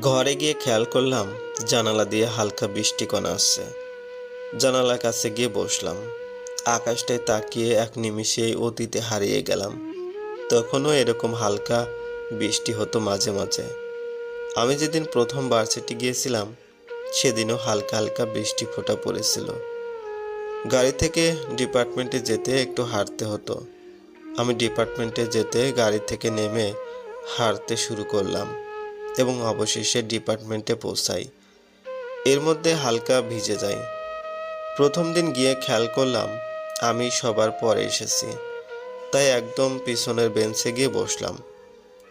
ঘরে গিয়ে খেয়াল করলাম, জানালা দিয়ে হালকা বৃষ্টি কণা আসছে। জানালার কাছে গিয়ে বসলাম। আকাশটায় তাকিয়ে এক নিমিষেই অতীতে হারিয়ে গেলাম। তখনও এরকম হালকা বৃষ্টি হতো মাঝে মাঝে। আমি যেদিন প্রথম ভার্সিটি গিয়েছিলাম, সেদিনও হালকা হালকা বৃষ্টি ফোটা পড়েছিল। গাড়ি থেকে ডিপার্টমেন্টে যেতে একটু হাঁটতে হতো। আমি ডিপার্টমেন্টে যেতে গাড়ি থেকে নেমে হাঁটতে শুরু করলাম। এবং অবশেষে ডিপার্টমেন্টে পৌঁছাই। এর মধ্যে হালকা ভিজে যাই। প্রথম দিন গিয়ে খেয়াল করলাম, আমি সবার পরে এসেছি। তাই একদম পিছনের বেঞ্চে গিয়ে বসলাম।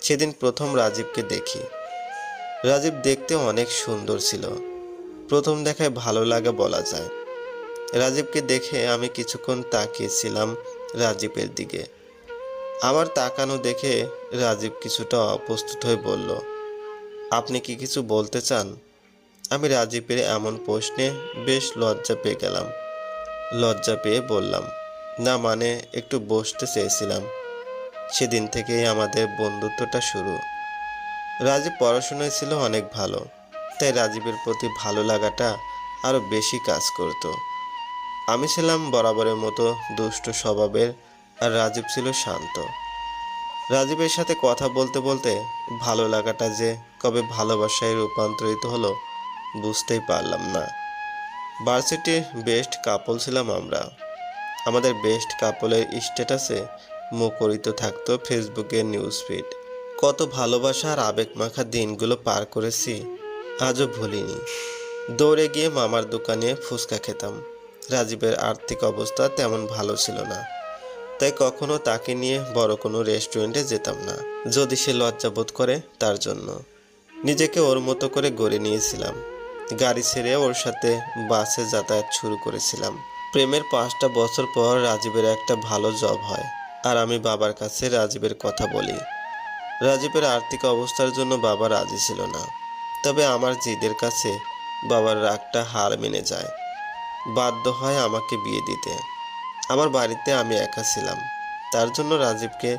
সেদিন প্রথম রাজীবকে দেখি। রাজীব দেখতে অনেক সুন্দর ছিল। প্রথম দেখায় ভালো লাগে বলা যায়। রাজীবকে দেখে আমি কিছুক্ষণ তাকিয়েছিলাম রাজীবের দিকে। আমার তাকানো দেখে রাজীব কিছুটা অপ্রস্তুত হয়ে বলল আপনি কি কিছু বলতে চান? আমি রাজীবের এমন প্রশ্নে বেশ লজ্জা পেয়ে গেলাম। লজ্জা পেয়ে বললাম, না মানে একটু বসতে চেয়েছিলাম। সেদিন থেকেই আমাদের বন্ধুত্বটা শুরু। রাজীব পড়াশোনায় ছিল অনেক ভালো, তাই রাজীবের প্রতি ভালো লাগাটা আরও বেশি কাজ করতো। আমি ছিলাম বরাবরের মতো দুষ্ট স্বভাবের আর রাজীব ছিল শান্ত। রাজীবের সাথে কথা বলতে বলতে ভালো লাগাটা যে কবে ভালোবাসায় রূপান্তরিত হলো, বুঝতেই পারলাম না। ভার্সিটির বেস্ট কাপল ছিলাম আমরা। আমাদের বেস্ট কাপলের স্ট্যাটাসে মুখরিত থাকতো ফেসবুকের নিউজ ফিড। কত ভালোবাসা আর আবেগ মাখা দিনগুলো পার করেছি, আজও ভুলিনি। দৌড়ে গিয়ে মামার দোকানে ফুচকা খেতাম। রাজীবের আর্থিক অবস্থা তেমন ভালো ছিল না। তাই কখনো তাকে নিয়ে বড় কোনো রেস্টুরেন্টে যেতাম না, যদি সে লজ্জাবোধ করে তার জন্য। নিজেকে ওর মতো করে গড়ে নিয়েছিলাম। গাড়ি ছেড়ে ওর সাথে বাসে যাতায়াত শুরু করেছিলাম। প্রেমের পাঁচটা বছর পর রাজীবের একটা ভালো জব হয়, আর আমি বাবার কাছে রাজীবের কথা বলি। রাজীবের আর্থিক অবস্থার জন্য বাবা রাজি ছিল না। তবে আমার জিদের কাছে বাবার রাগটা হার মেনে যায়। বাধ্য হয় আমাকে বিয়ে দিতে। আমার বাড়িতে আমি একা ছিলাম। তার জন্য রাজীবকে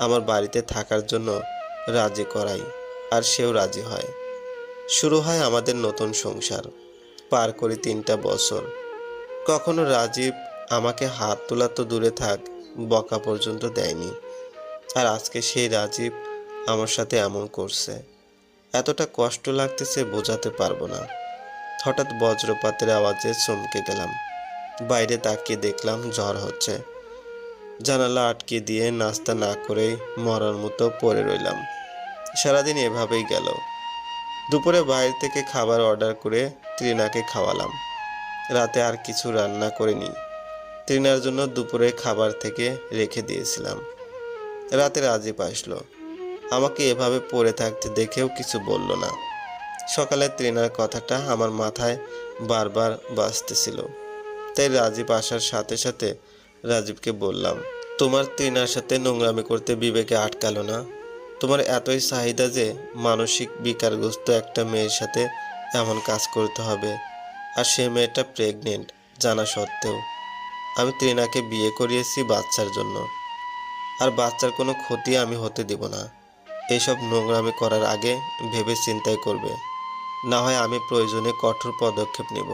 আমার বাড়িতে থাকার জন্য রাজি করাই, আর সেও রাজি হয়। শুরু হয় আমাদের নতুন সংসার, পার করি তিনটা বছর। কখনো রাজীব আমাকে হাত তোলা তো দূরে থাক, বকা পর্যন্ত দেয়নি। আর আজকে সেই রাজীব আমার সাথে এমন করছে। এতটা কষ্ট লাগতেছে বোঝাতে পারব না। হঠাৎ বজ্রপাতের আওয়াজে চমকে গেলাম। বাইরে তাকিয়ে দেখলাম ঝড় হচ্ছে। জানালা আটকে দিয়ে নাস্তা না করেই মরার মতো পড়ে রইলাম। সারাদিন এভাবেই গেল। দুপুরে বাইরে থেকে খাবার অর্ডার করে ত্রিনাকে খাওয়ালাম। রাতে আর কিছু রান্না করিনি। ত্রিনার জন্য দুপুরে খাবার থেকে রেখে দিয়েছিলাম। রাতে রাজীব আসলো আমাকে এভাবে পড়ে থাকতে দেখেও কিছু বলল না। সকালে ত্রিনার কথাটা আমার মাথায় বারবার বাজতেছিল। তাই রাজীব আসার সাথে সাথে রাজীবকে বললাম, তোমার ত্রিনার সাথে নোংরামি করতে বিবেকে আটকালো না। তোমার এতই চাহিদা যে মানসিক বিকারগ্রস্ত একটা মেয়ের সাথে এমন কাজ করতে হবে। আর সে মেয়েটা প্রেগনেন্ট জানা সত্ত্বেও। আমি ত্রিনাকে বিয়ে করিয়েছি বাচ্চার জন্য। আর বাচ্চার কোনো ক্ষতি আমি হতে দিব না। এইসব নোংরামি করার আগে ভেবে চিন্তাই করবে। না হয় আমি প্রয়োজনে কঠোর পদক্ষেপ নেব।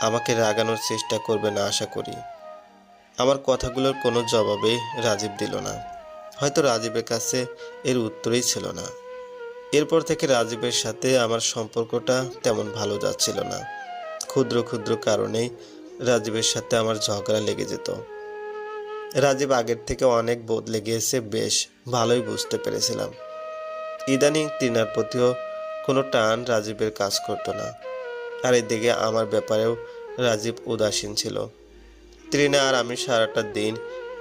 আমাকে রাগানোর চেষ্টা করবে না, আশা করি। আমার কথাগুলোর কোনো জবাবেই রাজীব দিল না। হয়তো রাজীবের কাছে এর উত্তরই ছিল না। এরপর থেকে রাজীবের সাথে আমার সম্পর্কটা তেমন ভালো যাচ্ছিল না। ক্ষুদ্র ক্ষুদ্র কারণেই রাজীবের সাথে আমার ঝগড়া লেগে যেত। রাজীব আগের থেকে অনেক বদলে গিয়েছে, বেশ ভালোই বুঝতে পেরেছিলাম। ইদানিং তিনার প্রতিও কোনো টান রাজীবের কাজ করতো না। আর এদিকে আমার ব্যাপারেও রাজীব উদাসীন ছিল। ত্রিনা আর আমি সারাটা দিন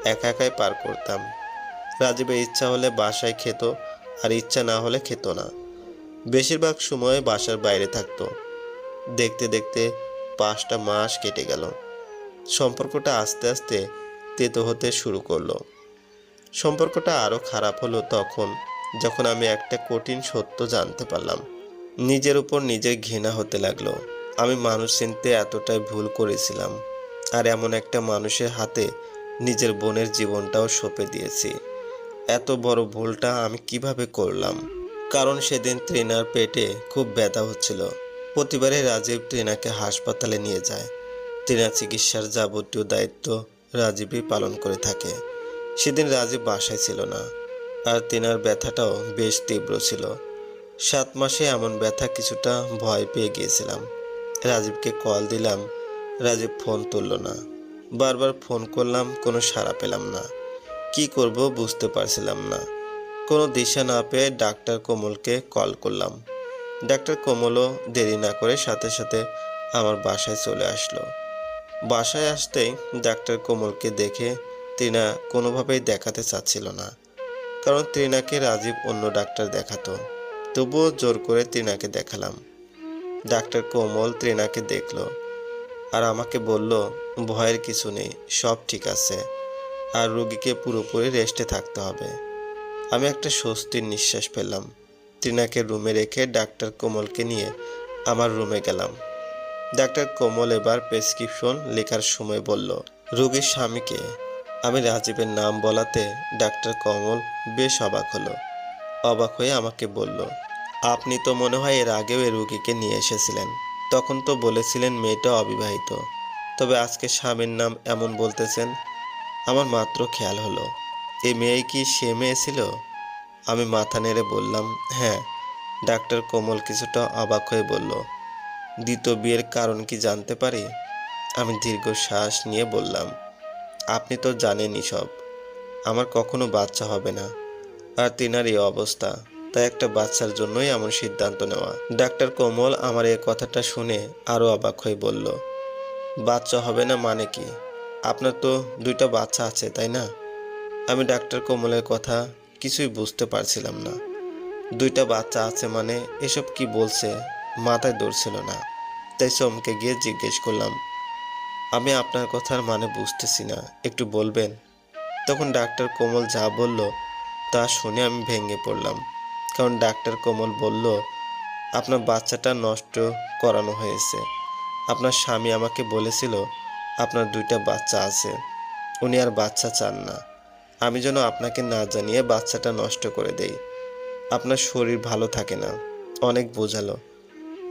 একা একাই পার করতাম। রাজীবের ইচ্ছা হলে বাসায় খেত আর ইচ্ছা না হলে খেত না। বেশিরভাগ সময় বাসার বাইরে থাকতো। দেখতে দেখতে পাঁচটা মাস কেটে গেল। সম্পর্কটা আস্তে আস্তে তেতো হতে শুরু করল। সম্পর্কটা আরও খারাপ হলো তখন, যখন আমি একটা কঠিন সত্য জানতে পারলাম। নিজের উপর নিজের ঘৃণা হতে লাগল। আমি মানুষ চিনতে এতটাই ভুল করেছিলাম আর এমন একটা মানুষের হাতে নিজের বোনের জীবনটাও সঁপে দিয়েছি। এত বড় ভুলটা আমি কীভাবে করলাম? কারণ সেদিন ট্রেনার পেটে খুব ব্যথা হচ্ছিল। প্রতিবারে রাজীব ট্রিনাকে হাসপাতালে নিয়ে যায়। ট্রিনার চিকিৎসার যাবতীয় দায়িত্ব রাজীবই পালন করে থাকে। সেদিন রাজীব বাসায় ছিল না আর তিনার ব্যথাটাও বেশ তীব্র ছিল। সাত মাসে এমন ব্যথা কিছুটা ভয় পেয়ে গিয়েছিলাম। রাজীবকে কল দিলাম। রাজীব ফোন তুলল না। বারবার ফোন করলাম, কোনো সাড়া পেলাম না। কি করব বুঝতে পারছিলাম না। কোনো দিশা না পেয়ে ডাক্তার কোমলকে কল করলাম। ডাক্তার কোমলও দেরি না করে সাথে সাথে আমার বাসায় চলে আসলো। বাসায় আসতেই ডাক্তার কোমলকে দেখে ত্রিনা কোনোভাবেই দেখাতে চাচ্ছিল না। কারণ ত্রিনাকে রাজীব অন্য ডাক্তার দেখাতো। তবুও জোর করে ত্রিনাকে দেখালাম। ডাক্তার কোমল ত্রিনাকে দেখল আর আমাকে বলল, ভয়ের কিছু নেই, সব ঠিক আছে। আর রোগীকে পুরোপুরি রেস্টে থাকতে হবে। আমি একটা স্বস্তির নিঃশ্বাস পেলাম ত্রিনাকে রুমে রেখে ডাক্তার কোমলকে নিয়ে আমার রুমে গেলাম। ডাক্তার কোমল এবার প্রেসক্রিপশন লেখার সময় বলল, রোগীর স্বামীকে আমি রাজীবের নাম বলাতে ডাক্তার কমল বেশ অবাক হলো। অবাক হয়ে আমাকে বলল আপনি তো মনে হয় এর আগেও এই রুগীকে নিয়ে এসেছিলেন। তখন তো বলেছিলেন মেয়েটা অবিবাহিত। তবে আজকে স্বামীর নাম এমন বলতেছেন, আমার মাত্র খেয়াল হলো। এ মেয়ে কি সে মেয়ে ছিল? আমি মাথা নেড়ে বললাম হ্যাঁ। ডাক্তার কোমল কিছুটা অবাক হয়ে বলল, দ্বিতীয় বিয়ের কারণ কি জানতে পারি? আমি দীর্ঘ শ্বাস নিয়ে বললাম, আপনি তো জানেনই সব। আমার কখনো বাচ্চা হবে না। আর তিনার এই অবস্থা। তাই একটা বাচ্চার জন্যই এমন সিদ্ধান্ত নেওয়া। ডাক্তার কোমল আমার এই কথাটা শুনে আরও অবাক হয়ে বলল, বাচ্চা হবে না মানে কি? আপনার তো দুইটা বাচ্চা আছে, তাই না? আমি ডাক্তার কোমলের কথা কিছুই বুঝতে পারছিলাম না। দুইটা বাচ্চা আছে মানে এসব কি বলছে? মাথায় ধরছিল না। তাই চমকে গিয়ে জিজ্ঞেস করলাম, আমি আপনার কথার মানে বুঝতেছি না, একটু বলবেন? তখন ডাক্তার কোমল যা বলল তা শুনে আমি ভেঙে পড়লাম। কারণ ডাক্তার কোমল বলল, আপনার বাচ্চাটা নষ্ট করানো হয়েছে। আপনার স্বামী আমাকে বলেছিল, আপনার দুইটা বাচ্চা আছে। উনি আর বাচ্চা চান না। আমি যেন আপনাকে না জানিয়ে বাচ্চাটা নষ্ট করে দেই। আপনার শরীর ভালো থাকে না। অনেক বোঝালো।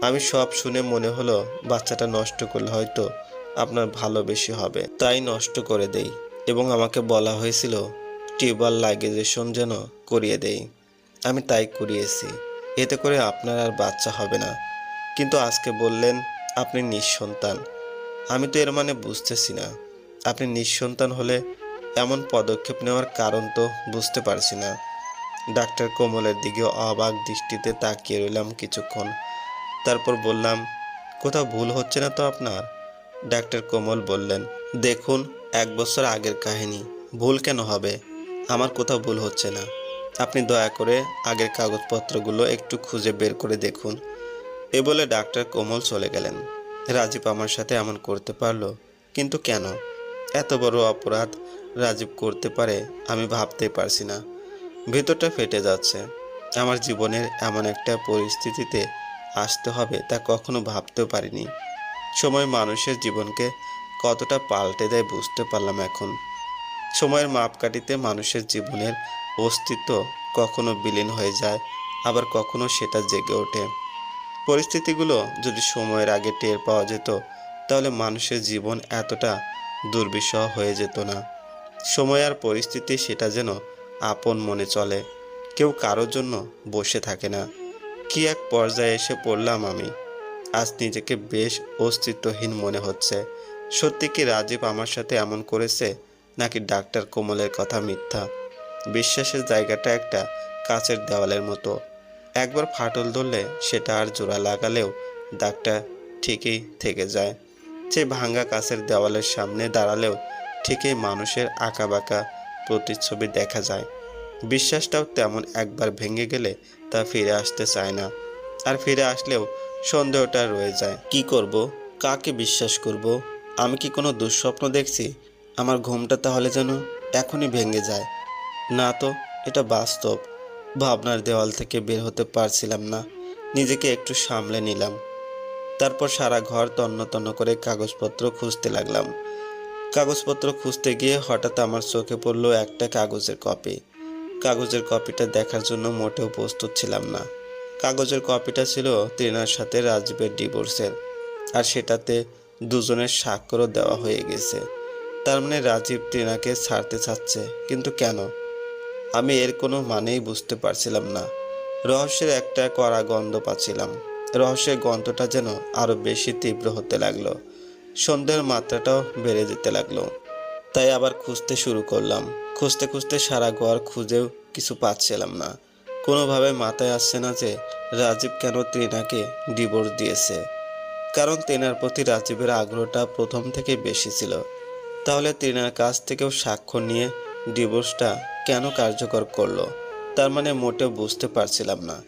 আমি সব শুনে মনে হলো, বাচ্চাটা নষ্ট করলে হয়তো আপনার ভালো বেশি হবে। তাই নষ্ট করে দেই এবং আমাকে বলা হয়েছিল টিউবার লাইগেজেশন যেন করিয়ে দেই। আমি তাই করিয়েছি। এতে করে আপনার আর বাচ্চা হবে না। কিন্তু আজকে বললেন, আপনি নিঃসন্তান। আমি তো এর মানে বুঝতেছি না। আপনি নিঃসন্তান হলে এমন পদক্ষেপ নেওয়ার কারণ তো বুঝতে পারছি না। ডাক্তার কোমলের দিকে অবাক দৃষ্টিতে তাকিয়ে রইলাম কিছুক্ষণ। তারপর বললাম, কোথাও ভুল হচ্ছে না তো আপনার? ডাক্তার কোমল বললেন, দেখুন, এক বছর আগের কাহিনী। ভুল কেন হবে? আমার কোথাও ভুল হচ্ছে না। আপনি দয়া করে আগের কাগজপত্রগুলো একটু খুঁজে বের করে দেখুন। এ বলে ডাক্তার কোমল চলে গেলেন। রাজীব আমার সাথে এমন করতে পারল, কিন্তু কেন? এত বড় অপরাধ রাজীব করতে পারে আমি ভাবতেই পারছি না। ভেতরটা ফেটে যাচ্ছে। আমার জীবনের এমন একটা পরিস্থিতিতে আসতে হবে তা কখনো ভাবতেও পারিনি। সময় মানুষের জীবনকে কতটা পাল্টে দেয় বুঝতে পারলাম এখন। সময়ের মাপকাঠিতে মানুষের জীবনের অস্তিত্ব কখনো বিলীন হয়ে যায়, আবার কখনো সেটা জেগে ওঠে। পরিস্থিতিগুলো যদি সময়ের আগে টের পাওয়া যেত, তাহলে মানুষের জীবন এতটা দুর্বিষহ হয়ে যেত না। সময় আর পরিস্থিতি সেটা যেন আপন মনে চলে, কেউ কারোর জন্য বসে থাকে না। কি এক পর্যায়ে এসে পড়লাম আমি, আজ নিজেকে বেশ অস্তিত্বহীন মনে হচ্ছে। সত্যি কি রাজীব আমার সাথে এমন করেছে, নাকি ডাক্তার কোমলের কথা মিথ্যা? বিশ্বাসের জায়গাটা একটা কাচের দেওয়ালের মতো। একবার ফাটল ধরলে সেটা আর জোড়া লাগালেও দাগটা ঠিকই থেকে যায়। সে ভাঙ্গা কাচের দেওয়ালের সামনে দাঁড়ালেও ঠিকই মানুষের আঁকাবাঁকা প্রতিচ্ছবি দেখা যায়। বিশ্বাসটাও তেমন একবার ভেঙে গেলে তা ফিরে আসতে চায় না। আর ফিরে আসলেও সন্দেহটা রয়ে যায়। কি করব? কাকে বিশ্বাস করব? আমি কি কোনো দুঃস্বপ্ন দেখছি? আমার ঘুমটা তাহলে যেন এখনই ভেঙে যায়। না তো, এটা বাস্তব। ভাবনার দেওয়াল থেকে বের হতে পারছিলাম না। নিজেকে একটু সামলে নিলাম। তারপর সারা ঘর তন্ন তন্ন করে কাগজপত্র খুঁজতে লাগলাম। কাগজপত্র খুঁজতে গিয়ে হঠাৎ আমার চোখে পড়ল একটা কাগজের কপি। কাগজের কপিটা দেখার জন্য মোটেও প্রস্তুত ছিলাম না। কাগজের কপিটা ছিল তৃণার সাথে রাজীবের ডিভোর্সের, আর সেটাতে দুজনের স্বাক্ষরও দেওয়া হয়ে গেছে। তার মানে রাজীব তৃণাকে ছাড়তে চাচ্ছে, কিন্তু কেন? আমি এর কোনো মানেই বুঝতে পারছিলাম না। রহস্যের একটা কড়া গন্ধ পাচ্ছিলাম। রহস্যের গন্ধটা যেন আরও বেশি তীব্র হতে লাগল। সন্ধ্যের মাত্রাটাও বেড়ে যেতে লাগল। তাই আবার খুঁজতে শুরু করলাম। খুঁজতে খুঁজতে সারা ঘর খুঁজেও কিছু পাচ্ছিলাম না। কোনোভাবে মাথায় আসছে না যে রাজীব কেন তৃণাকে ডিভোর্স দিয়েছে। কারণ তেনার প্রতি রাজীবের আগ্রহটা প্রথম থেকে বেশি ছিল। তাহলে তৃণার কাছ থেকেও সাক্ষ্য নিয়ে ডিভোর্সটা কেন কার্যকর করল? তার মানে মোটেও বুঝতে পারছিলাম না।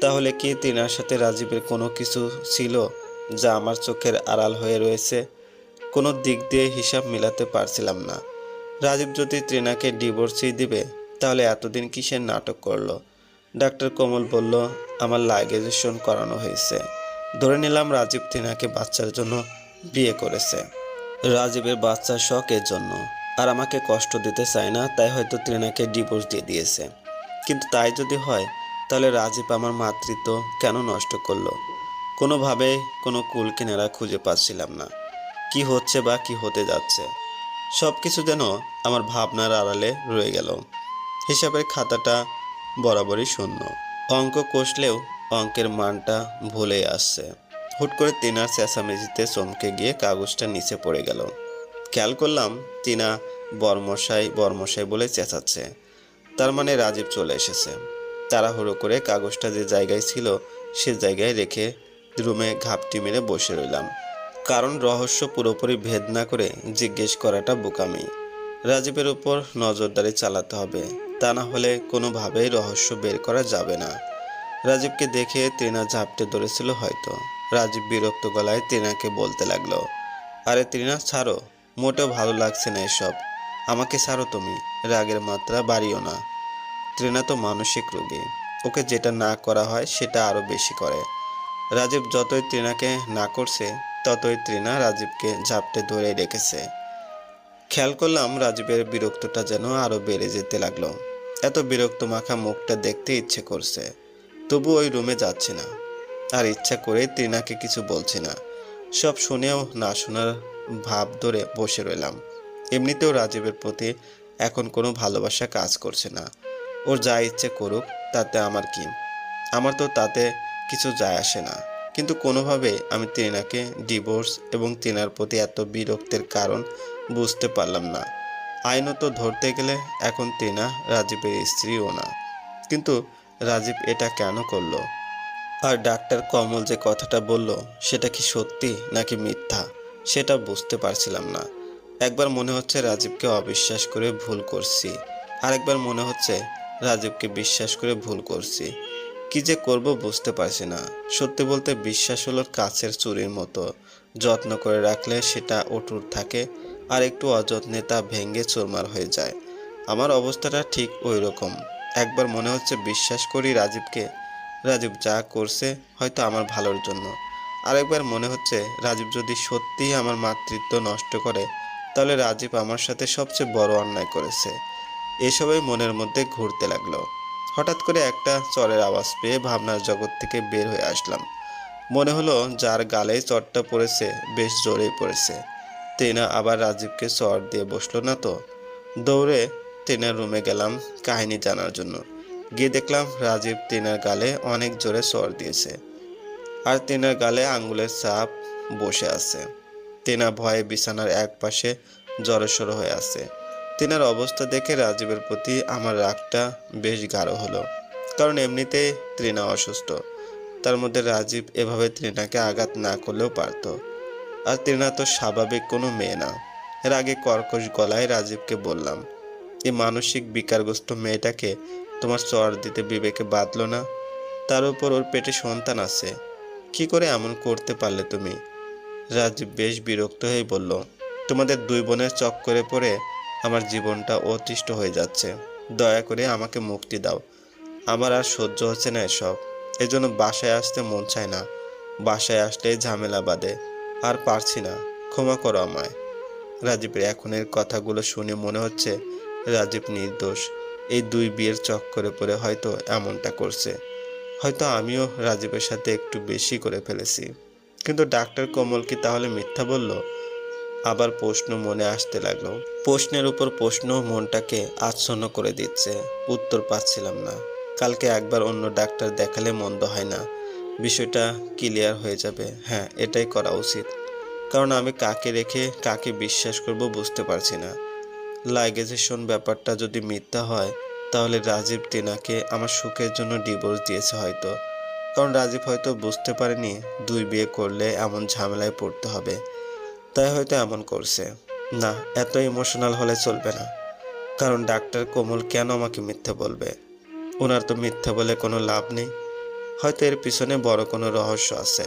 তাহলে কি তৃণার সাথে রাজীবের কোনো কিছু ছিল যা আমার চোখের আড়াল হয়ে রয়েছে? কোনো দিক দিয়ে হিসাব মিলাতে পারছিলাম না। রাজীব যদি তৃণাকে ডিভোর্সই দিবে, তাহলে এতদিন কিসের নাটক করল? ডাক্তার কমল বলল, আমার লাইগেজেশন করানো হয়েছে। ধরে নিলাম রাজীব তৃণাকে বাচ্চার জন্য বিয়ে করেছে। রাজীবের বাচ্চার শখের জন্য। আর আমাকে কষ্ট দিতে চায় না, তাই হয়তো তৃণাকে ডিভোর্স দিয়ে দিয়েছে। কিন্তু তাই যদি হয়, তাহলে রাজীব আমার মাতৃত্ব কেন নষ্ট করল? কোনোভাবে কোনো কুল কিনারা খুঁজে পাচ্ছিলাম না। কি হচ্ছে বা কি হতে যাচ্ছে? সব কিছু যেন আমার ভাবনার আড়ালে রয়ে গেল। হিসাবের খাতাটা বরাবরই শূন্য। অঙ্ক কষলেও অঙ্কের মানটা ভুলে আসছে। হুট করে তিনার চেঁচামেচিতে চমকে গিয়ে কাগজটা নিচে পড়ে গেল। খেয়াল করলাম তিনা বর্মশাই বর্মশাই বলে চেঁচাচ্ছে। তার মানে রাজীব চলে এসেছে। তাড়াহুড়ো করে কাগজটা যে জায়গায় ছিল, সে জায়গায় রেখে রুমে ঘাপটি মেরে বসে রইলাম। কারণ রহস্য পুরোপুরি ভেদ না করে জিজ্ঞেস করাটা বোকামি। রাজীবের উপর নজরদারি চালাতে হবে, তা না হলে কোনোভাবেই রহস্য বের করা যাবে না। রাজীবকে দেখে তৃণা ঝাপটে ধরেছিল হয়তো। রাজীব বিরক্ত গলায় তৃণাকে বলতে লাগল, আরে তৃণা ছাড়ো। মোটেও ভালো লাগছে না এসব। আমাকে ছাড়ো তুমি, রাগের মাত্রা বাড়িও না। তৃণা তো মানসিক রোগী। ওকে যেটা না করা হয়, সেটা আরও বেশি করে। রাজীব যতই তৃণাকে না করছে, ততই তৃণা রাজীবকে ঝাপটে ধরে রেখেছে। খেয়াল করলাম রাজীবের বিরক্তটা যেন আরও বেড়ে যেতে লাগল। এত বিরক্ত মাখা মুখটা দেখতে ইচ্ছে করছে। তবু ওই রুমে যাচ্ছি না। আর ইচ্ছা করে তৃণাকে কিছু বলছি না। সব শুনেও না শোনার ভাব ধরে বসে রইলাম। এমনিতেও রাজীবের প্রতি এখন কোনো ভালোবাসা কাজ করছে না। ওর যা ইচ্ছে করুক, তাতে আমার কি? আমার তো তাতে কিছু যায় আসে না। কিন্তু কোনোভাবে আমি তৃণাকে ডিভোর্স এবং তৃণার প্রতি এত বিরক্তের কারণ বুঝতে পারলাম না। আইনত ধরতে গেলে এখন তৃণা রাজীবের স্ত্রীও না। কিন্তু রাজীব এটা কেন করল? আর ডাক্তার কমল যে কথাটা বলল, সেটা কি সত্যি নাকি মিথ্যা? সেটা বুঝতে পারছিলাম না। একবার মনে হচ্ছে রাজীবকে অবিশ্বাস করে ভুল করছি। আরেকবার মনে হচ্ছে রাজীবকে বিশ্বাস করে ভুল করছি। কি যে করব বুঝতে পারছি না। সত্যি বলতে বিশ্বাস হলো কাছের চুরির মতো। যত্ন করে রাখলে সেটা অটুট থাকে, আর একটু অযত্নে তা ভেঙে চোরমার হয়ে যায়। আমার অবস্থাটা ঠিক ওই রকম একবার মনে হচ্ছে বিশ্বাস করি রাজীবকে। রাজীব যা করছে হয়তো আমার ভালোর জন্য। আরেকবার মনে হচ্ছে, রাজীব যদি সত্যিই আমার মাতৃত্ব নষ্ট করে, তাহলে রাজীব আমার সাথে সবচেয়ে বড় অন্যায় করেছে। এসবই মনের মধ্যে ঘুরতে লাগল। হঠাৎ করে একটা চরের আওয়াজ পেয়ে ভাবনার জগৎ থেকে বের হয়ে আসলাম। মনে হলো যার গালে চরটা পড়েছে, বেশ জোরেই পড়েছে। তেনা আবার রাজীবকে চর দিয়ে বসল না তো? দৌড়ে তেনার রুমে গেলাম কাহিনী জানার জন্য। গিয়ে দেখলাম রাজীব তেনার গালে অনেক জোরে চর দিয়েছে। আর তেনার গালে আঙ্গুলের চাপ বসে আছে। তেনা ভয়ে বিছানার এক পাশে জড়সড় হয়ে আছে। তেনার অবস্থা দেখে রাজীবের প্রতি আমার রাগটা বেশ গাঢ় হলো, কারণ এমনিতেই তৃণা অসুস্থ। তার মধ্যে রাজীব এভাবে তৃণাকে আঘাত না করলেও পারতো। আর তৃণা তো স্বাভাবিক কোনো মেয়ে না। এর আগে কর্কশ গলায় রাজীবকে বললাম এই মানসিক বিকারগ্রস্ত মেয়েটাকে তোমার চর দিতে বিবেকে বাঁধলো না? তার উপর ওর পেটে সন্তান আছে। কি করে এমন করতে পারলে তুমি? রাজীব বেশ বিরক্ত হয়ে বলল, তোমাদের দুই বোনের চক্করে পড়ে আমার জীবনটা অতিষ্ঠ হয়ে যাচ্ছে। দয়া করে আমাকে মুক্তি দাও। আমার আর সহ্য হচ্ছে না এসব। এজন্য বাসায় আসতে মন চায় না। বাসায় আসলে ঝামেলা বাঁধে। আর পারছি না। ক্ষমা করো আমায়। রাজীবের এখনের কথাগুলো শুনে মনে হচ্ছে রাজীব নির্দোষ। এই দুই বিয়ের চক্করে পড়ে হয়তো এমনটা করছে। হয়তো আমিও রাজীবের সাথে একটু বেশি করে ফেলেছি। কিন্তু ডাক্তার কমল কি তাহলে মিথ্যা বলল? আবার প্রশ্ন মনে আসতে লাগল। প্রশ্নের উপর প্রশ্ন মনটাকে আচ্ছন্ন করে দিচ্ছে। উত্তর পাচ্ছিলাম না। কালকে একবার অন্য ডাক্তার দেখালে মন্দ হয় না। বিষয়টা ক্লিয়ার হয়ে যাবে। হ্যাঁ এটাই করা উচিত। কারণ আমি কাকে রেখে কাকে বিশ্বাস করব বুঝতে পারছি না। লাইগেজেশন ব্যাপারটা যদি মিথ্যা হয় তাহলে রাজীব টিনাকে আমার সুখের জন্য ডিভোর্স দিয়েছে হয়তো। কারণ রাজীব হয়তো বুঝতে পারেনি দুই বিয়ে করলে এমন ঝামেলায় পড়তে হবে। তাই হয়তো এমন করছে। না, এত ইমোশনাল হলে চলবে না। কারণ ডাক্তার কোমল কেন আমাকে মিথ্যে বলবে? ওনার তো মিথ্যে বলে কোনো লাভ নেই। হয়তো এর পিছনে বড় কোনো রহস্য আছে।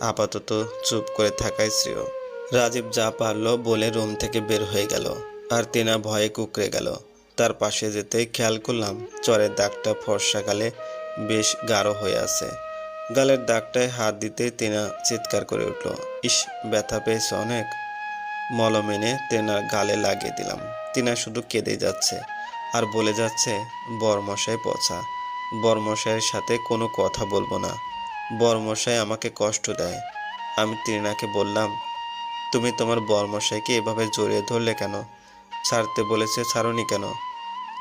আপাতত চুপ করে থাকাই শ্রেয়। রাজীব যা পারল বলে রুম থেকে বের হয়ে গেল। আর তেনা ভয়ে কুকড়ে গেল। তার পাশে যেতেই খেয়াল করলাম চরের দাগটা ফর্সা গালে বেশ গাঢ় হয়ে আছে। গালের দাগটায় হাত দিতেই তেনা চিৎকার করে উঠল, ইস, ব্যথা পেয়েছে অনেক। মলম এনে তেনার গালে লাগিয়ে দিলাম। তিনা শুধু কেঁদে যাচ্ছে আর বলে যাচ্ছে, বরমশাই পচা। বরমশাইয়ের সাথে কোনো কথা বলব না। বরমশাই আমাকে কষ্ট দেয়। আমি ত্রিনাকে বললাম, তুমি তোমার বরমশাইকে এভাবে জড়িয়ে ধরলে কেন? ছাড়তে বলেছে, ছাড়নি কেন?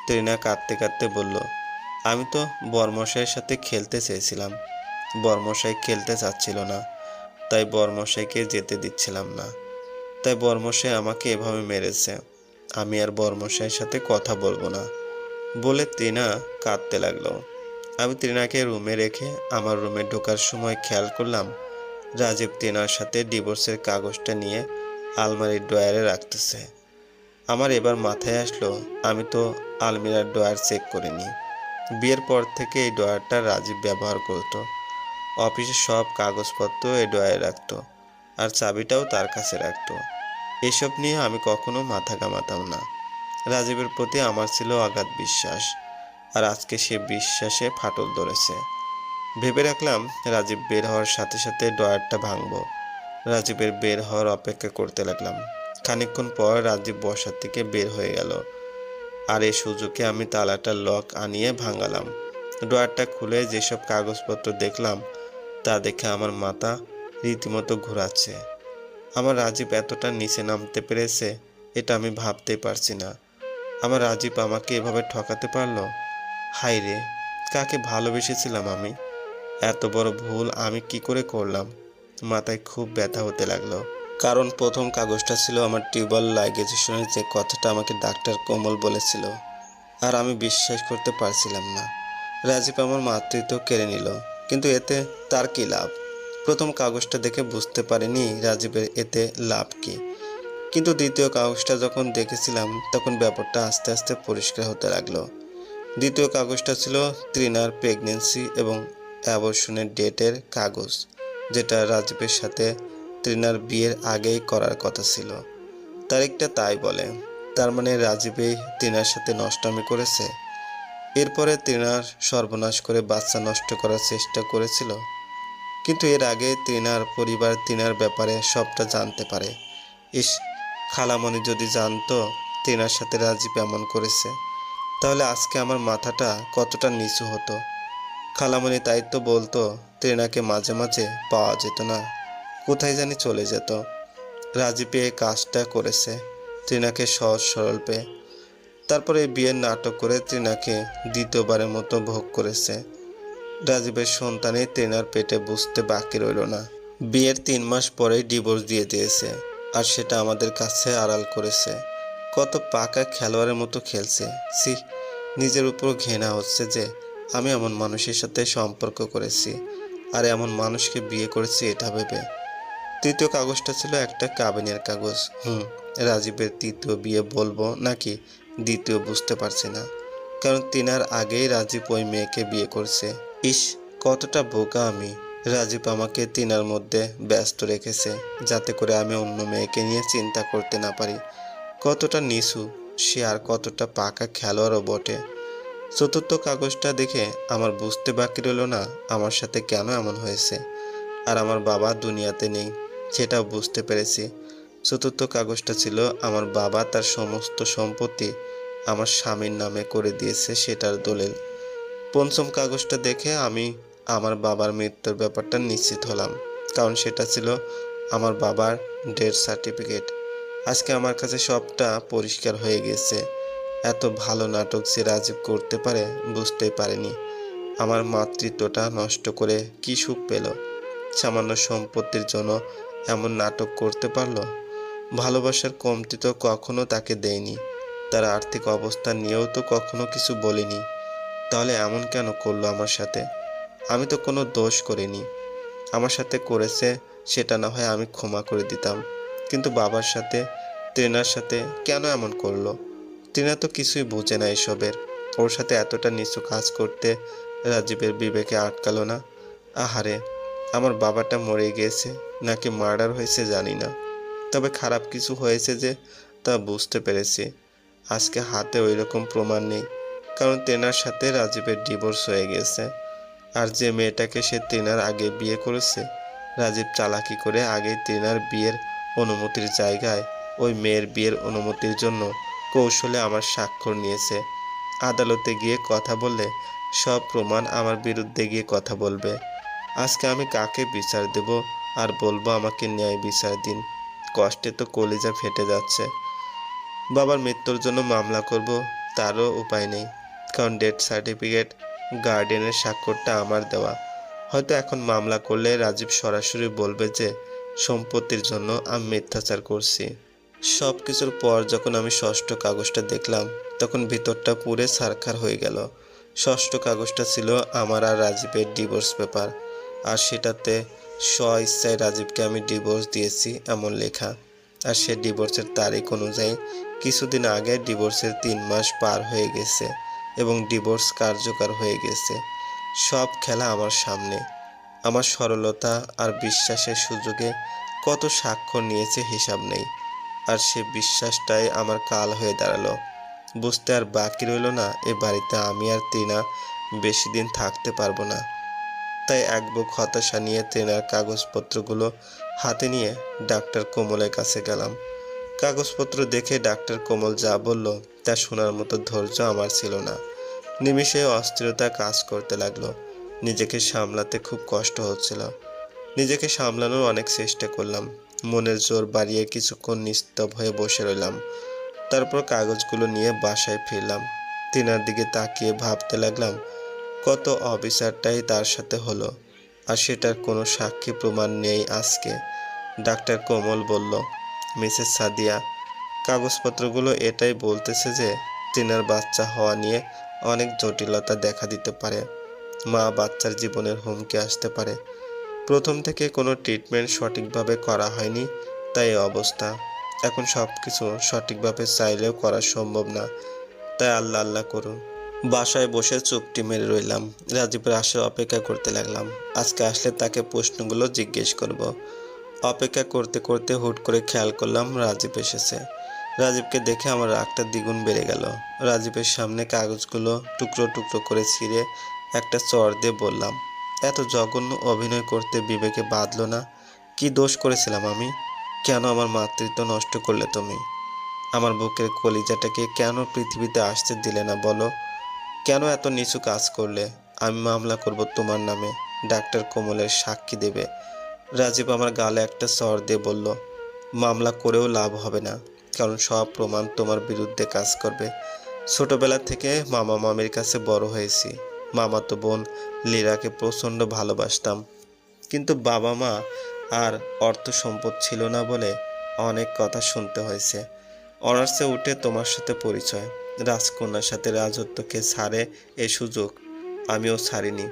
ত্রিনা কাঁদতে কাঁদতে বলল, আমি তো বরমশাইয়ের সাথে খেলতে চেয়েছিলাম। বরমশাই খেলতে চাচ্ছিল না, তাই বরমশাইকে যেতে দিচ্ছিলাম না। তাই বরমশাই আমাকে এভাবে মেরেছে। আমি আর বরমশাইয়ের সাথে কথা বলব না। বলে ত্রিনা কাঁদতে লাগল। আমি ত্রিনাকে রুমে রেখে আমার রুমে ঢোকার সময় খেয়াল করলাম, রাজীব ত্রিনার সাথে ডিভোর্সের কাগজটা নিয়ে আলমারির ড্রয়ারে রাখতেছে। আমার এবার মাথায় আসলো, আমি তো আলমিরার ড্রয়ার চেক করিনি। বিয়ের পর থেকে এই ড্রয়ারটা রাজীব ব্যবহার করতো। অফিসের সব কাগজপত্র এই ড্রয়ারে রাখতো আর চাবিটাও তার কাছে রাখতো। এসব নিয়ে আমি কখনো মাথা ঘামাতাম না। রাজীবের প্রতি আমার ছিল অগাধ বিশ্বাস আর আজকে সে বিশ্বাসে ফাটল ধরেছে। ভেবে রাখলাম রাজীব বের হওয়ার সাথে সাথে ড্রয়ারটা ভাঙবো। রাজীবের বের হওয়ার অপেক্ষা করতে লাগলাম। খানিকক্ষণ পর রাজীব বসার থেকে বের হয়ে গেল। আর এই সুযোগে আমি তালাটার লক আনিয়ে ভাঙালাম। ড্রয়ারটা খুলে যেসব কাগজপত্র দেখলাম, তা দেখে আমার মাথা রীতিমতো ঘোরাচ্ছে। আমার রাজীব এতটা নিচে নামতে পেরেছে, এটা আমি ভাবতেই পারছি না। আমার রাজীব আমাকে এভাবে ঠকাতে পারল? হাই রে, কাকে ভালোবেসেছিলাম আমি? এত বড় ভুল আমি কি করে করলাম? মাথায় খুব ব্যথা হতে লাগল। কারণ প্রথম কাগজটা ছিল আমার টিউবওয়েল লাইগেজেশনের যে কথাটা আমাকে ডাক্তার কোমল বলেছিল। আর আমি বিশ্বাস করতে পারছিলাম না। রাজীব আমার মাতৃত্ব কেড়ে নিল। কিন্তু এতে তার কি লাভ? প্রথম কাগজটা দেখে বুঝতে পারিনি রাজীবের এতে লাভ কি। কিন্তু দ্বিতীয় কাগজটা যখন দেখেছিলাম, তখন ব্যাপারটা আস্তে আস্তে পরিষ্কার হতে লাগল। দ্বিতীয় কাগজটা ছিল ত্রিনার প্রেগনেন্সি এবং অ্যাবর্শনের ডেটের কাগজ, যেটা রাজীবের সাথে ত্রিনার বিয়ের আগেই করার কথা ছিল। তারিখটা তাই বলে। তার মানে রাজীবই ত্রিনার সাথে নষ্টামি করেছে। এরপরে ত্রিনার সর্বনাশ করে বাচ্চা নষ্ট করার চেষ্টা করেছিল। কিন্তু এর আগে ত্রিনার পরিবার ত্রিনার ব্যাপারে সবটা জানতে পারে। ইস, খালামণি যদি জানতো ত্রিনার সাথে রাজীব এমন করেছে, তাহলে আজকে আমার মাথাটা কতটা নিচু হতো। খালামণি তাই তো বলতো ত্রিনাকে মাঝে মাঝে পাওয়া যেত না। কোথায় জানি চলে যেত। রাজীব এই কাজটা করেছে, ত্রিনাকে সহজ সরল পেয়ে তারপরে বিয়ের নাটক করে ত্রিনাকে দ্বিতীয়বারের মতো ভোগ করেছে। রাজীবের সন্তানে ত্রিনার পেটে বুঝতে বাকি রইল না। বিয়ের তিন মাস পরেই ডিভোর্স দিয়ে দিয়েছে, আর সেটা আমাদের কাছে আড়াল করেছে। কত পাকা খেলোয়াড়ের মতো খেলছে। সি নিজের উপর ঘৃণা হচ্ছে যে, আমি এমন মানুষের সাথে সম্পর্ক করেছি, আর এমন মানুষকে বিয়ে করেছি এটা ভেবে। তৃতীয় কাগজটা ছিল একটা কাবিনের কাগজ। হুম, রাজীবের তৃতীয় বিয়ে বলব নাকি দ্বিতীয় বুঝতে পারছি না। কারণ তিনার আগেই রাজীব ওই মেয়েকে বিয়ে করছে। ইস, কতটা বোকা আমি। রাজীব আমাকে তিনার মধ্যে ব্যস্ত রেখেছে, যাতে করে আমি অন্য মেয়েকে নিয়ে চিন্তা করতে না পারি। কতটা নিচু, সে আর কতটা পাকা খেলোয়াড়ও বটে। চতুর্থ কাগজটা দেখে আমার বুঝতে বাকি রইল না, আমার সাথে কেন এমন হয়েছে? আর আমার বাবা দুনিয়াতে নেই। সেটাও বুঝতে পেরেছি। চতুর্থ কাগজটা ছিল আমার বাবা তার সমস্ত সম্পত্তি আমার স্বামীর নামে করে দিয়েছে সেটার দলিল। পঞ্চম কাগজটা দেখে আমি আমার বাবার মৃত্যুর ব্যাপারটা নিশ্চিত হলাম, কারণ সেটা ছিল আমার বাবার ডেথ সার্টিফিকেট। আজকে আমার কাছে সবটা পরিষ্কার হয়ে গেছে। এত ভালো নাটক যে রাজীব করতে পারে বুঝতেই পারেনি। আমার মাতৃত্বটা নষ্ট করে কি সুখ পেল? সামান্য সম্পত্তির জন্য এমন নাটক করতে পারল? ভালোবাসার কমতি তো কখনো তাকে দেয়নি। তার আর্থিক অবস্থা নিয়েও তো কখনো কিছু বলিনি। তাহলে এমন কেন করল আমার সাথে? আমি তো কোনো দোষ করিনি। আমার সাথে করেছে, সেটা না হয় আমি ক্ষমা করে দিতাম। কিন্তু বাবার সাথে ট্রেনার সাথে কেন এমন করল? ট্রেনা তো কিছুই বোঝে না এসবের। ওর সাথে এতটা নিচু কাজ করতে রাজীবের বিবেকে আটকালো না। আহারে আমার বাবাটা মরে গিয়েছে নাকি মার্ডার হয়েছে জানি না। তবে খারাপ কিছু হয়েছে যে তা বুঝতে পেরেছি। আজকে হাতে ওই রকম প্রমাণ নেই, কারণ তেনার সাথে রাজীবের ডিভোর্স হয়ে গেছে। আর যে মেয়েটাকে সে তেনার আগে বিয়ে করেছে, রাজীব চালাকি করে আগে তেনার বিয়ের অনুমতির জায়গায় ওই মেয়ের বিয়ের অনুমতির জন্য কৌশলে আমার স্বাক্ষর নিয়েছে। আদালতে গিয়ে কথা বললে সব প্রমাণ আমার বিরুদ্ধে গিয়ে কথা বলবে। আজকে আমি কাকে বিচার দেব আর বলব আমাকে ন্যায় বিচার দিন। কষ্টে তো কলিজা ফেটে যাচ্ছে। বাবার মৃত্যুর জন্য মামলা করব, তারও উপায় নেই। কারণ ডেথ সার্টিফিকেট গার্ডেনের স্বাক্ষরটা আমার দেওয়া। হয়তো এখন মামলা করলে রাজীব সরাসরি বলবে যে, সম্পত্তির জন্য আমি মিথ্যাচার করছি। সব কিছুর পর যখন আমি ষষ্ঠ কাগজটা দেখলাম, তখন ভিতরটা পুরে সারখার হয়ে গেল। ষষ্ঠ কাগজটা ছিল আমার আর রাজীবের ডিভোর্স পেপার আর সেটাতে স্ব ইচ্ছায় রাজীবকে আমি ডিভোর্স দিয়েছি এমন লেখা। আর সে ডিভোর্সের তারিখ অনুযায়ী কিছুদিন আগে ডিভোর্সের তিন মাস পার হয়ে গেছে এবং ডিভোর্স কার্যকর হয়ে গেছে। সব খেলা আমার সামনে। আমার সরলতা আর বিশ্বাসের সুযোগে কত স্বাক্ষর নিয়েছে হিসাব নেই। আর সে বিশ্বাসটাই আমার কাল হয়ে দাঁড়াল। বুঝতে আর বাকি রইল না, এ বাড়িতে আমি আর তিনা বেশি দিন থাকতে পারব না। তাই এক বুক হতাশা নিয়ে ট্রেনার কাগজপত্রগুলো হাতে নিয়ে ডাক্তার কোমলের কাছে গেলাম। কাগজপত্র দেখে ডাক্তার কোমল যা বলল, তা শোনার মতো ধৈর্য আমার ছিল না। নিমিষে অস্থিরতা কাজ করতে লাগল। নিজেকে সামলাতে খুব কষ্ট হচ্ছিল। নিজেকে সামলানোর অনেক চেষ্টা করলাম। মনের জোর বাড়িয়ে কিছুক্ষণ নিস্তব হয়ে বসে রইলাম। তারপর কাগজগুলো নিয়ে বাসায় ফিরলাম। তিনার দিকে তাকিয়ে ভাবতে লাগলাম কত অবিচারটাই তার সাথে হলো, আর সেটার কোনো সাক্ষী প্রমাণ নেই আজকে। ডাক্তার কোমল বলল, মিসেস সাদিয়া, কাগজপত্রগুলো এটাই বলতেছে যে তিনার বাচ্চা হওয়া নিয়ে অনেক জটিলতা দেখা দিতে পারে। মা বাচ্চার জীবনের হুমকি আসতে পারে। প্রথম থেকে কোনো ট্রিটমেন্ট সঠিকভাবে করা হয়নি, তাই অবস্থা। এখন সব কিছু সঠিকভাবে চাইলেও করা সম্ভব না। তাই আল্লাহ আল্লাহ করুন। বাসায় বসে চুপটি মেরে রইলাম। রাজীবের আসার অপেক্ষা করতে লাগলাম। আজকে আসলে তাকে প্রশ্নগুলো জিজ্ঞেস করব। অপেক্ষা করতে করতে হুট করে খেয়াল করলাম রাজীব এসেছে। রাজীবকে দেখে আমার রাগটা দ্বিগুণ বেড়ে গেল। রাজীবের সামনে কাগজগুলো টুকরো টুকরো করে ছিঁড়ে একটা চর দিয়ে বললাম, এত জঘন্য অভিনয় করতে বিবেকে বাঁধলো না? কি দোষ করেছিলাম আমি? কেন আমার মাতৃত্ব নষ্ট করলে তুমি? আমার বুকের কলিজাটাকে কেন পৃথিবীতে আসতে দিলে না বলো? কেন এত নিচু কাজ করলে? আমি মামলা করব তোমার নামে। ডাক্তার কোমলের সাক্ষী দেবে। রাজীব আমার গালে একটা সর দিয়ে বলল, মামলা করেও লাভ হবে না, কারণ সব প্রমাণ তোমার বিরুদ্ধে কাজ করবে। ছোটবেলা থেকে মামা মামির কাছে বড় হয়েছি। মামা তো বোন, লীরাকে প্রচণ্ড ভালোবাসতাম। কিন্তু বাবা মা আর অর্থ সম্পদ ছিল না বলে অনেক কথা শুনতে হয়েছে। অনার্সে উঠে তোমার সাথে পরিচয়। রাজকন্যার সাথে রাজত্বকে ছাড়ে এ সুযোগ। আমিও ছাড়িনি।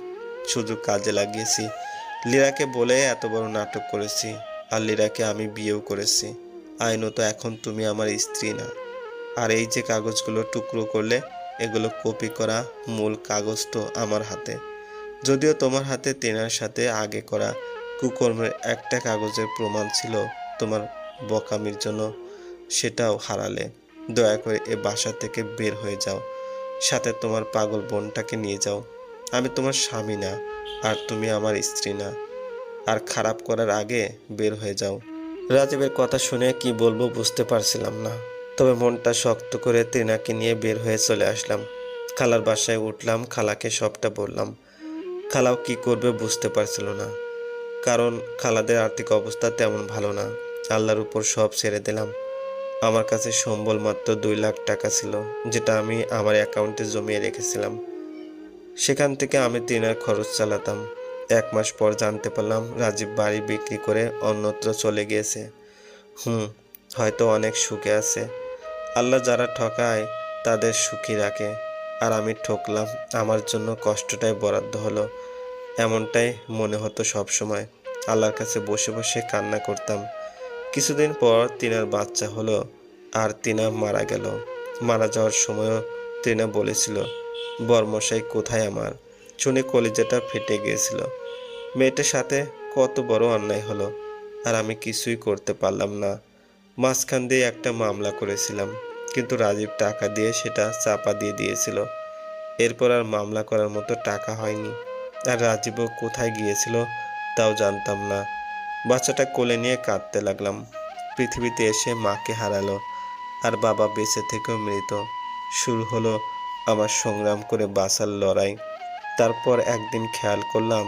সুযোগ কাজে লাগিয়েছি। লীরাকে বলে এত বড় নাটক করেছি আর লীরাকে আমি বিয়েও করেছি। আইনত এখন তুমি আমার স্ত্রী না। আর এই যে কাগজগুলো টুকরো করলে, এগুলো কপি করা মূল কাগজ তো আমার হাতে। যদিও তোমার হাতে তেনার সাথে আগে করা কুকর্মের একটা কাগজের প্রমাণ ছিল তোমার বকামির জন্য, সেটাও হারালে। দয়া করে এ বাসা থেকে বের হয়ে যাও। সাথে তোমার পাগল বোনটাকে নিয়ে যাও। আমি তোমার স্বামী না, আর তুমি আমার স্ত্রী না। আর খারাপ করার আগে বের হয়ে যাও। রাজীবের কথা শুনে কি বলব বুঝতে পারছিলাম না। তবে মনটা শক্ত করে ত্রিনাকে নিয়ে বের হয়ে চলে আসলাম। খালার বাসায় উঠলাম, খালাকে সবটা বললাম। খালাও কি করবে বুঝতে পারছিল না। কারণ খালাদের আর্থিক অবস্থা তেমন ভালো না। আল্লাহর উপর সব ছেড়ে দিলাম। আমার কাছে সম্বল মাত্র দুই লাখ টাকা ছিল, যেটা আমি আমার অ্যাকাউন্টে জমিয়ে রেখেছিলাম। সেখান থেকে আমি তিনার খরচ চালাতাম। এক মাস পর জানতে পারলাম, রাজীব বাড়ি বিক্রি করে অন্যত্র চলে গিয়েছে। হুম, হয়তো অনেক সুখে আছে। আল্লাহ যারা ঠকায়, তাদের সুখী রাখে। আর আমি ঠকলাম, আমার জন্য কষ্টটাই বরাদ্দ হলো। এমনটাই মনে হতো সব সময় আল্লাহর কাছে বসে বসে কান্না করতাম। কিছুদিন পর তিনার বাচ্চা হলো আর তিনা মারা গেল। মারা যাওয়ার সময়ও তিনা বলেছিল, বর্মশাই কোথায় আমার? শুনে কলিজাটা ফেটে গিয়েছিল। মেয়েটার সাথে কত বড় অন্যায় হলো আর আমি কিছুই করতে পারলাম না। মাঝখান দিয়ে একটা মামলা করেছিলাম, কিন্তু রাজীব টাকা দিয়ে সেটা চাপা দিয়ে দিয়েছিল। এরপর আর মামলা করার মতো টাকা হয়নি। আর রাজীবও কোথায় গিয়েছিল তাও জানতাম না। বাচ্চাটা কোলে নিয়ে কাঁদতে লাগলাম। পৃথিবীতে এসে মাকে হারালো আর বাবা বেঁচে থেকেও মৃত। শুরু হলো আমার সংগ্রাম করে বাঁচার লড়াই। তারপর একদিন খেয়াল করলাম